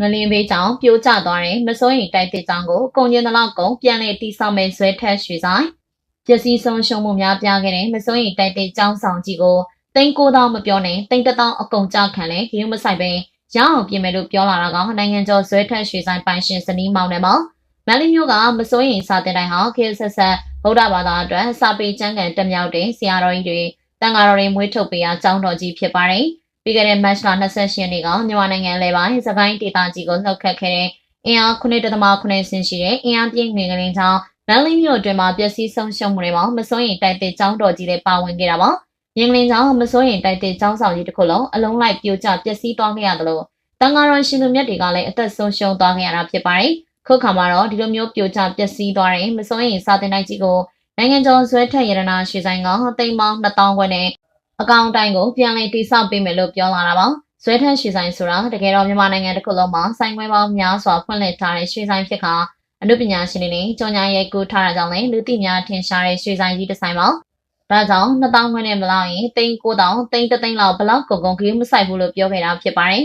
ငလင်းဘေးကြောင့်ပြိုကျသွားတဲ့မစိုးရင်တိုက်တဲ့ကြောင့်ကိုကုန်ကျင်သလောက်ကုန်ပြန်လည်တိစောက်မဲ့ဇွဲထက်ရွှေဆိုင်ပျက်စီးဆုံးရှုံးမှုများပြားခဲ့တဲ့မစိုးရင်တိုက်တဲ့ကြောင်းဆောင်ကြီးကိုတိန်ကိုတောင်မပြောနဲ့တိန်တတောင်အကုန်ကြခံလဲဂရုမဆိုင်ပဲရအောင်ပြင်မယ်လို့ပြောလာတာကနိုင်ငံကျော်ဇွဲထက်ရွှေဆိုင်ပိုင်ရှင်စနီးမောင်နဲ့ပေါ့မန်လီမျိုးကမစိုးရင်စာတင်တိုင်းဟာခေတ်ဆက်ဆက်ဗုဒ္ဓဘာသာအတွက်စာပေကျမ်းဂန်တက်မြောက်တဲ့ဆရာတော်ကြီးတွေတန်ဃာတော်တွေမွေးထုတ်ပေးရာကျောင်းတော်ကြီးဖြစ်ပါတယ်။ ပြီးခဲ့တဲ့မတ်လ28ရက်နေ့ကမြန်မာနိုင်ငံလေပိုင်းစကိုင်းဒေသကြီးကိုလှုပ်ခတ်ခဲ့တဲ့အင်အား9.9ဆင်းရှိတဲ့အင်အားပြင်းငွေကလေးကြောင့်မန်လီမျိုးအတွင်းမှာပျက်စီးဆုံးရှုံးမှုတွေမှာမစိုးရင်တိုက်တဲ့ကျောင်းတော်ကြီးတွေပါဝင်ခဲ့တာပါ။ရင်းကလေးကြောင့်မစိုးရင်တိုက်တဲ့ကျောင်းဆောင်ကြီးတစ်ခုလုံးအလုံးလိုက်ပြိုကျပျက်စီးသွားခဲ့ရတယ်လို့တန်ဃာတော်ရှင်သူမြတ်တွေကလည်းအသက်ဆုံးရှုံးသွားခဲ့ရတာဖြစ်ပါတယ်။ခုခါမှာတော့ဒီလိုမျိုးပြိုကျပျက်စီးသွားတဲ့မစိုးရင်စာတင်တိုက်ကြီးကိုနိုင်ငံကျော်ဇွဲထက်ရတနာရွှေဆိုင်ကတိမ်ပေါင်း2000ခွဲနဲ့ အကောင့်တိုင်းကိုပြန်လည်တိစောက်ပေးမယ်လို့ပြောလာတာပါဇွဲထက်ရွှေဆိုင်ဆိုတာတကယ်တော့မြန်မာနိုင်ငံတစ်ခုလုံးမှာဆိုင်ခွဲပေါင်းများစွာဖွင့်လှစ်ထားတဲ့ရွှေဆိုင်ဖြစ်ခါအမှုပညာရှင်တွေနဲ့ကြော်ညာရိုက်ကူးထားတာကြောင့်လည်းလူသိများထင်ရှားတဲ့ရွှေဆိုင်ကြီးတစ်ဆိုင်ပါဒါကြောင့်2000ခွဲနဲ့မလောက်ရင်တိန်9000တိန်3သိန်းလောက်ဘလောက်ကုန်ကုန်ကြီးမဆိုင်ဘူးလို့ပြောခဲ့တာဖြစ်ပါတယ်